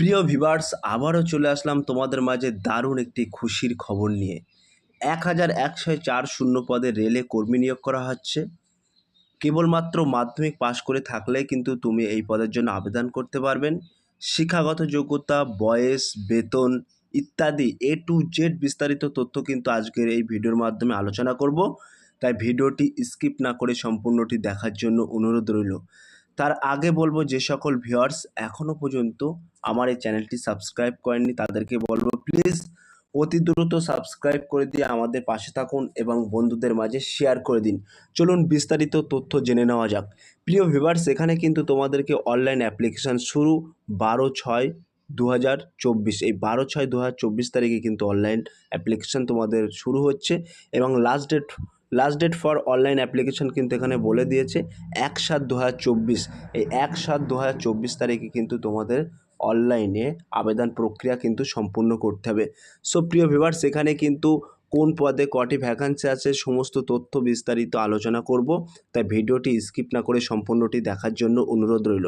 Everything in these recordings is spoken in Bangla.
প্রিয় ভিভার্স আবারও চলে আসলাম তোমাদের মাঝে দারুণ একটি খুশির খবর নিয়ে। এক হাজার একশো চার শূন্য পদে রেলে কর্মী নিয়োগ করা হচ্ছে। কেবলমাত্র মাধ্যমিক পাশ করে থাকলে কিন্তু তুমি এই পদের জন্য আবেদন করতে পারবেন। শিক্ষাগত যোগ্যতা, বয়স, বেতন ইত্যাদি এ টু জেড বিস্তারিত তথ্য কিন্তু আজকের এই ভিডিওর মাধ্যমে আলোচনা করব। তাই ভিডিওটি স্কিপ না করে সম্পূর্ণটি দেখার জন্য অনুরোধ রইল। তার আগে বলব যে সকল ভিউয়ার্স এখনও পর্যন্ত আমার এই চ্যানেলটি সাবস্ক্রাইব করেননি, তাদেরকে বলব প্লিজ অতি দ্রুত সাবস্ক্রাইব করে দিয়ে আমাদের পাশে থাকুন এবং বন্ধুদের মাঝে শেয়ার করে দিন। চলুন বিস্তারিত তথ্য জেনে নেওয়া যাক। প্রিয় ভিউয়ার্স এখানে কিন্তু তোমাদেরকে অনলাইন অ্যাপ্লিকেশান শুরু বারো ছয় দু এই বারো ছয় দু তারিখে কিন্তু অনলাইন অ্যাপ্লিকেশান তোমাদের শুরু হচ্ছে এবং last date last date for online application কিন্তু এখানে বলে দিয়েছে, এক সাত দু এই এক সাত দু তারিখে কিন্তু তোমাদের অনলাইনে আবেদন প্রক্রিয়া কিন্তু সম্পূর্ণ করতে হবে। সো প্রিয় ভিভার্স এখানে কিন্তু কোন পদে কটি ভ্যাকান্সি আছে সমস্ত তথ্য বিস্তারিত আলোচনা করব। তাই ভিডিওটি স্কিপ না করে সম্পূর্ণটি দেখার জন্য অনুরোধ রইল।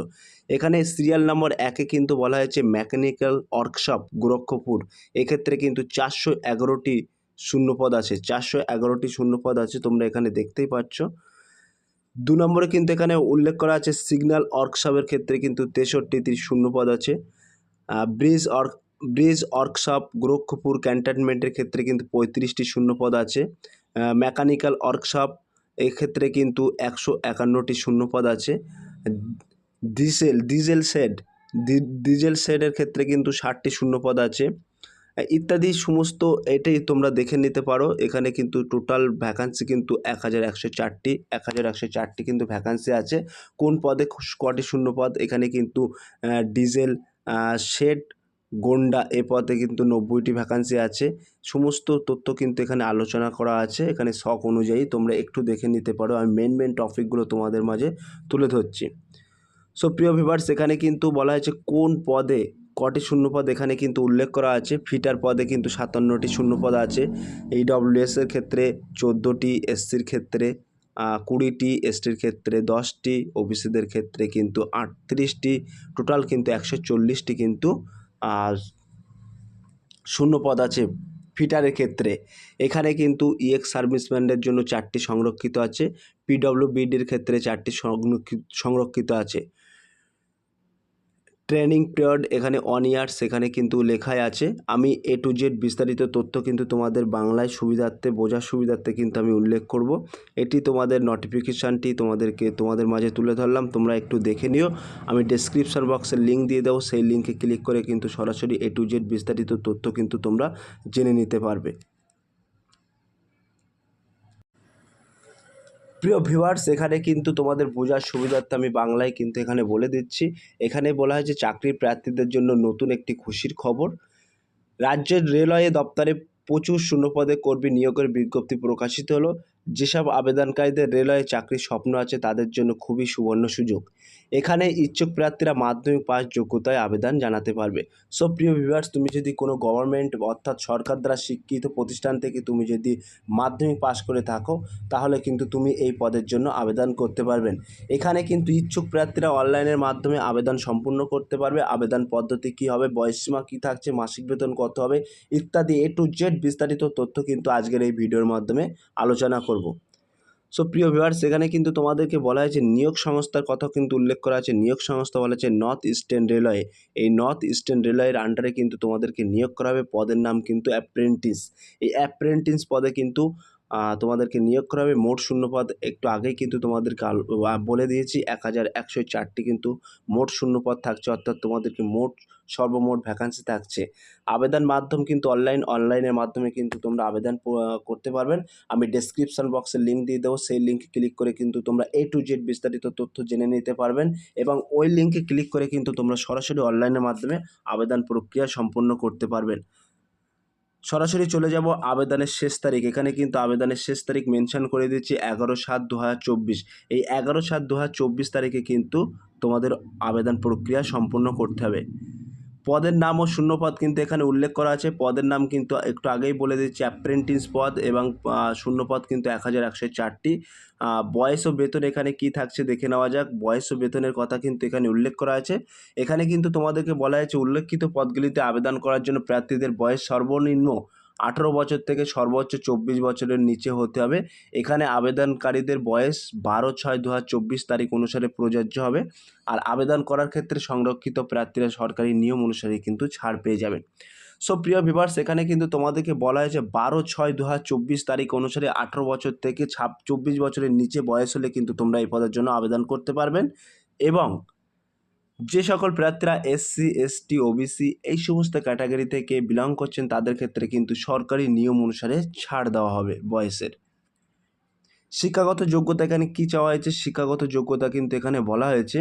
এখানে সিরিয়াল নম্বর একে কিন্তু বলা হয়েছে মেকানিক্যাল ওয়ার্কশপ গোরক্ষপুর এক্ষেত্রে কিন্তু চারশো এগারোটি শূন্যপদ আছে। চারশো এগারোটি শূন্যপদ আছে, তোমরা এখানে দেখতেই পাচ্ছ। দু নম্বরে কিন্তু এখানে উল্লেখ করা আছে সিগন্যাল ওয়ার্কশপের ক্ষেত্রে কিন্তু তেষট্টিটি শূন্যপদ আছে। Bridge work bridge workshop Gorakhpur ক্যান্টনমেন্টের ক্ষেত্রে কিন্তু পঁয়ত্রিশটি শূন্যপদ আছে। মেকানিক্যাল ওয়ার্কশপ এক্ষেত্রে কিন্তু একশো একান্নটি শূন্যপদ আছে। ডিজেল ডিজেল শেড ডিজেল শেডের ক্ষেত্রে কিন্তু ষাটটি শূন্যপদ আছে। ইত্যাদি সমস্ত এটাই তোমরা দেখে নিতে পারো। এখানে কিন্তু টোটাল ভ্যাকান্সি কিন্তু এক হাজার একশো চারটি এক হাজার একশো চারটি কিন্তু ভ্যাকান্সি আছে। কোন পদে কটি শূন্য পদ এখানে কিন্তু ডিজেল শেড গোন্ডা এ পদে কিন্তু নব্বইটি ভ্যাকান্সি আছে। সমস্ত তথ্য কিন্তু এখানে আলোচনা করা আছে। এখানে শখ অনুযায়ী তোমরা একটু দেখে নিতে পারো। আমি মেন মেন টপিকগুলো তোমাদের মাঝে তুলে ধরছি। সো প্রিয় ভিভার্স এখানে কিন্তু বলা হয়েছে কোন পদে কটি শূন্যপদ এখানে কিন্তু উল্লেখ করা আছে। ফিটার পদে কিন্তু সাতান্নটি শূন্যপদ আছে। এই ডব্লিউএসের ক্ষেত্রে চোদ্দোটি এসসির ক্ষেত্রে কুড়িটি এসটির ক্ষেত্রে দশটি ওবিসিদের ক্ষেত্রে কিন্তু আটত্রিশটি, টোটাল কিন্তু একশো চল্লিশটি কিন্তু শূন্যপদ আছে ফিটারের ক্ষেত্রে। এখানে কিন্তু ইএক্স সার্ভিসম্যানদের জন্য চারটি সংরক্ষিত আছে। পিডব্লিউ বিডির ক্ষেত্রে চারটি সংরক্ষিত আছে। ট্রেনিং পিরিয়ড এখানে ওয়ান ইয়ার সেখানে কিন্তু লেখাই আছে। আমি এ টু জেড বিস্তারিত তথ্য কিন্তু তোমাদের বাংলায় সুবিধার্থে, বোঝার সুবিধার্থে কিন্তু আমি উল্লেখ করব। এটি তোমাদের নোটিফিকেশানটি তোমাদেরকে, তোমাদের মাঝে তুলে ধরলাম। তোমরা একটু দেখে নিও। আমি ডেসক্রিপশান বক্সের লিঙ্ক দিয়ে দেবো। সেই লিঙ্কে ক্লিক করে কিন্তু সরাসরি এ টু জেড বিস্তারিত তথ্য কিন্তু তোমরা জেনে নিতে পারবে। প্রিয় ভিউয়ার্স, এখানে কিন্তু তোমাদের বোঝার সুবিধার্থে আমি বাংলায় কিন্তু এখানে বলে দিচ্ছি। এখানে বলা হয়েছে যে চাকরির প্রার্থীদের জন্য নতুন একটি খুশির খবর। রাজ্যের রেলওয়ে দপ্তরে প্রচুর শূন্যপদে কর্মী নিয়োগের বিজ্ঞপ্তি প্রকাশিত হলো। যেসব আবেদনকারীদের রেলওয়ে চাকরির স্বপ্ন আছে, তাদের জন্য খুবই সুবর্ণ সুযোগ। এখানে ইচ্ছুক প্রার্থীরা মাধ্যমিক পাস যোগ্যতায় আবেদন জানাতে পারবে। সো, প্রিয় ভিউয়ার্স তুমি যদি কোনো গভর্নমেন্ট অর্থাৎ সরকার দ্বারা শিক্ষিত প্রতিষ্ঠান থেকে তুমি যদি মাধ্যমিক পাস করে থাকো, তাহলে কিন্তু তুমি এই পদের জন্য আবেদন করতে পারবেন। এখানে কিন্তু ইচ্ছুক প্রার্থীরা অনলাইনের মাধ্যমে আবেদন সম্পূর্ণ করতে পারবে। আবেদন পদ্ধতি কী হবে বয়সীমা কী থাকছে, মাসিক বেতন কত হবে, ইত্যাদি এ টু জেড বিস্তারিত তথ্য কিন্তু আজকের এই ভিডিওর মাধ্যমে আলোচনা করব। সো প্রিয় ভিউয়ার সেখানে কিন্তু তোমাদেরকে বলা হয়েছে নিয়োগ সংস্থার কথা কিন্তু উল্লেখ করা আছে। নিয়োগ সংস্থা বলা হয়েছে নর্থ ইস্টার্ন রেলওয়ে এই নর্থ ইস্টার্ন রেলওয়ের আন্ডারে কিন্তু তোমাদেরকে নিয়োগ করা হবে। পদের নাম কিন্তু অ্যাপ্রেন্টিস এই অ্যাপ্রেন্টিস পদে কিন্তু তোমাদেরকে নিয়োগ করা হবে। মোট শূন্যপদ একটু আগেই কিন্তু তোমাদেরকে বলে দিয়েছি এক হাজার একশো চারটি কিন্তু মোট শূন্যপদ থাকছে, অর্থাৎ তোমাদেরকে মোট, সর্বমোট ভ্যাকান্সি থাকছে। আবেদন মাধ্যম কিন্তু অনলাইন অনলাইনের মাধ্যমে কিন্তু তোমরা আবেদন করতে পারবেন। আমি ডেসক্রিপশান বক্সের লিঙ্ক দিয়ে দেবো, সেই লিঙ্কে ক্লিক করে কিন্তু তোমরা এ টু জেড বিস্তারিত তথ্য জেনে নিতে পারবেন এবং ওই লিঙ্কে ক্লিক করে কিন্তু তোমরা সরাসরি অনলাইনের মাধ্যমে আবেদন প্রক্রিয়া সম্পন্ন করতে পারবেন। সরাসরি চলে যাব আবেদনের শেষ তারিখ। এখানে কিন্তু আবেদনের শেষ তারিখ মেনশন করে দিচ্ছি এগারো সাত দু এই এগারো সাত দু তারিখে কিন্তু তোমাদের আবেদন প্রক্রিয়া সম্পূর্ণ করতে হবে। পদের নাম ও শূন্যপদ কিন্তু এখানে উল্লেখ করা আছে। পদের নাম কিন্তু একটু আগেই বলে দিচ্ছি অ্যাপ্রেন্টিস পদ এবং শূন্যপদ কিন্তু এক হাজার একশো চারটি। বয়স ও বেতন এখানে কি থাকছে দেখে নেওয়া যাক। বয়স ও বেতনের কথা কিন্তু এখানে উল্লেখ করা আছে। এখানে কিন্তু তোমাদেরকে বলা হয়েছে, উল্লেখিত পদগুলিতে আবেদন করার জন্য প্রার্থীদের বয়স সর্বনিম্ন আঠেরো বছর থেকে সর্বোচ্চ চব্বিশ বছরের নিচে হতে হবে। এখানে আবেদনকারীদের বয়স বারো ছয় দু তারিখ অনুসারে প্রযোজ্য হবে। আর আবেদন করার ক্ষেত্রে সংরক্ষিত প্রার্থীরা সরকারি নিয়ম অনুসারে কিন্তু ছাড় পেয়ে যাবেন। সো প্রিয় ভিভার্স এখানে কিন্তু তোমাদেরকে বলা হয়েছে বারো ছয় দু তারিখ অনুসারে আঠেরো বছর থেকে ছাপ, চব্বিশ বছরের নিচে বয়স হলে কিন্তু তোমরা এই পদের জন্য আবেদন করতে পারবেন। এবং যে সকল প্রার্থীরা এসসি এসটি ওবিসি এই সমস্ত ক্যাটাগরি থেকে বিলং করছেন, তাদের ক্ষেত্রে কিন্তু সরকারি নিয়ম অনুসারে ছাড় দেওয়া হবে বয়সের। শিক্ষাগত যোগ্যতা এখানে কি চাওয়া হয়েছে? শিক্ষাগত যোগ্যতা কিন্তু এখানে বলা হয়েছে,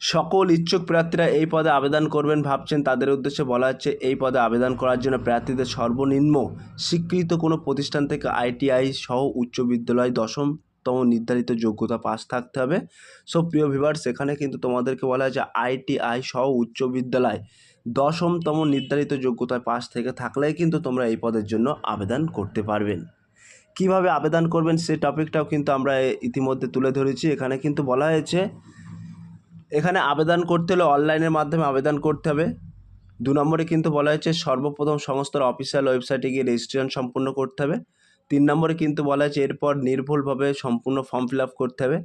সকল ইচ্ছুক প্রার্থীরা এই পদে আবেদন করবেন ভাবছেন, তাদের উদ্দেশ্যে বলা হচ্ছে এই পদে আবেদন করার জন্য প্রার্থীদের সর্বনিম্ন স্বীকৃত কোনো প্রতিষ্ঠান থেকে আইটিআই সহ উচ্চ বিদ্যালয় দশমতম নির্ধারিত যোগ্যতা পাস থাকতে হবে। সো প্রিয় ভিভার্স এখানে কিন্তু তোমাদেরকে বলা হয়েছে আইটিআই সহ উচ্চ বিদ্যালয় দশমতম নির্ধারিত যোগ্যতায় পাস থেকে থাকলেই কিন্তু তোমরা এই পদের জন্য আবেদন করতে পারবেন। কীভাবে আবেদন করবেন সেই টপিকটাও কিন্তু আমরা ইতিমধ্যে তুলে ধরেছি। এখানে কিন্তু বলা হয়েছে, এখানে আবেদন করতে হলে অনলাইনের মাধ্যমে আবেদন করতে হবে। দু নম্বরে কিন্তু বলা হয়েছে, সর্বপ্রথম সংস্থার অফিসিয়াল ওয়েবসাইটে গিয়ে রেজিস্ট্রেশন সম্পূর্ণ করতে হবে। তিন নম্বরে কিন্তু বলা হয়েছে এরপর নির্ভুলভাবে সম্পূর্ণ ফর্ম ফিল আপ করতে হবে।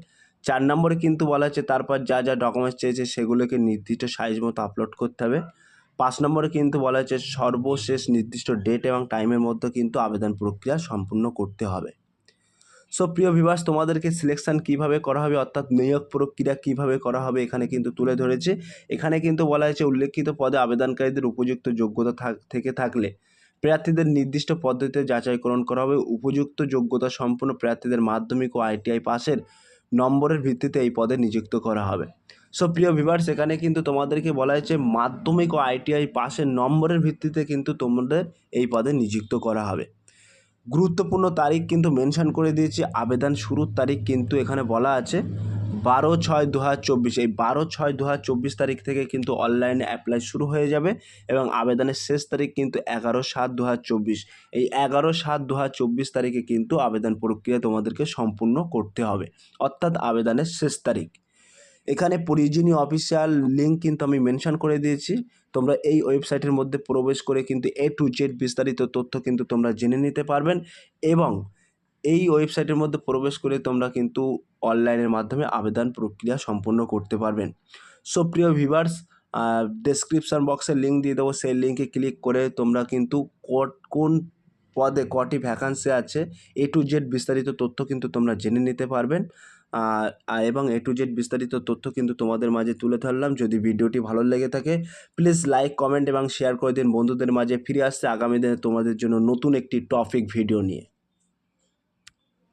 চার নম্বরে কিন্তু বলা হয়েছে তারপর যা যা ডকুমেন্টস চেয়েছে সেগুলোকে নির্দিষ্ট সাইজ মতো আপলোড করতে হবে। পাঁচ নম্বরে কিন্তু বলা হয়েছে সর্বশেষ নির্দিষ্ট ডেট এবং টাইমের মধ্যে কিন্তু আবেদন প্রক্রিয়া সম্পূর্ণ করতে হবে। সো প্রিয় বিভাস তোমাদেরকে সিলেকশন কীভাবে করা হবে অর্থাৎ নিয়োগ প্রক্রিয়া কীভাবে করা হবে এখানে কিন্তু তুলে ধরেছে। এখানে কিন্তু বলা হয়েছে উল্লেখিত পদে আবেদনকারীদের উপযুক্ত যোগ্যতা থেকে থাকলে প্রার্থীদের নির্দিষ্ট পদ্ধতিতে যাচাইকরণ করা হবে। উপযুক্ত যোগ্যতা সম্পন্ন প্রার্থীদের মাধ্যমিক ও আইটিআই পাসের নম্বরের ভিত্তিতে এই পদে নিযুক্ত করা হবে। সো, প্রিয় ভিভার্স এখানে কিন্তু তোমাদেরকে বলা হয়েছে, মাধ্যমিক ও আইটিআই পাসের নম্বরের ভিত্তিতে কিন্তু তোমাদের এই পদে নিযুক্ত করা হবে। গুরুত্বপূর্ণ তারিখ কিন্তু মেনশন করে দিয়েছি, আবেদন শুরুর তারিখ কিন্তু এখানে বলা আছে। বারো ছয় দু হাজার চব্বিশ, এই বারো ছয় দু হাজার চব্বিশ তারিখ থেকে কিন্তু অনলাইনে অ্যাপ্লাই শুরু হয়ে যাবে এবং আবেদনের শেষ তারিখ কিন্তু এগারো সাত দু হাজার চব্বিশ। এই এগারো সাত দু চব্বিশ তারিখে কিন্তু আবেদন প্রক্রিয়া তোমাদেরকে সম্পূর্ণ করতে হবে, অর্থাৎ আবেদনের শেষ তারিখ। এখানে প্রয়োজনীয় অফিসিয়াল লিঙ্ক কিন্তু আমি মেনশন করে দিয়েছি। তোমরা এই ওয়েবসাইটের মধ্যে প্রবেশ করে কিন্তু এ টু জেড বিস্তারিত তথ্য কিন্তু তোমরা জেনে নিতে পারবেন এবং এই ওয়েবসাইটের মধ্যে প্রবেশ করে তোমরা কিন্তু অনলাইনের মাধ্যমে আবেদন প্রক্রিয়া সম্পন্ন করতে পারবেন। সো প্রিয় ভিভার্স ডেসক্রিপশন বক্সে লিঙ্ক দিয়ে দেবো। সেই লিঙ্কে ক্লিক করে তোমরা কিন্তু কোন পদে কটি ভ্যাকান্সি আছে এ টু জেড বিস্তারিত তথ্য কিন্তু তোমরা জেনে নিতে পারবেন। এবং এ টু জেড বিস্তারিত তথ্য কিন্তু তোমাদের মাঝে তুলে ধরলাম। যদি ভিডিওটি ভালো লেগে থাকে প্লিজ লাইক কমেন্ট এবং শেয়ার করে দিন। বন্ধুদের মাঝে ফিরে আসছে। আগামী দিনে তোমাদের জন্য নতুন একটি টপিক ভিডিও নিয়ে।